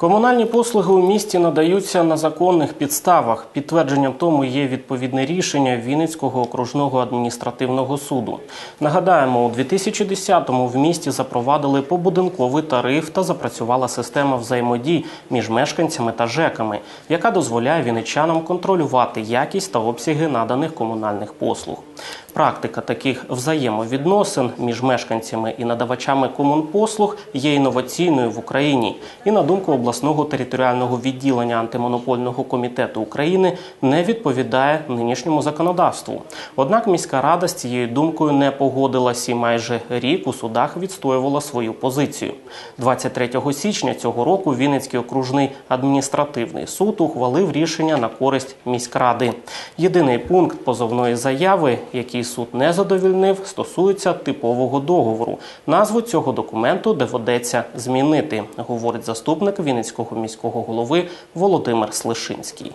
Комунальні послуги у місті надаються на законних підставах. Підтвердженням тому є відповідне рішення Вінницького окружного адміністративного суду. Нагадаємо, у 2010-му в місті запровадили побудинковий тариф та запрацювала система взаємодій між мешканцями та ЖЕКами, яка дозволяє вінничанам контролювати якість та обсяги наданих комунальних послуг. Практика таких взаємовідносин між мешканцями і надавачами комунпослуг є інноваційною в Україні. І на думку обласного територіального відділення антимонопольного комітету України не відповідає нинішньому законодавству. Однак міська рада з цією думкою не погодилась і майже рік у судах відстоювала свою позицію. 23 січня цього року Вінницький окружний адміністративний суд ухвалив рішення на користь міськради. Єдиний пункт позовної заяви, який суд не задовільнив, стосується типового договору. Назву цього документу доведеться змінити, говорить заступник Вінницького міського голови Володимир Слишинський.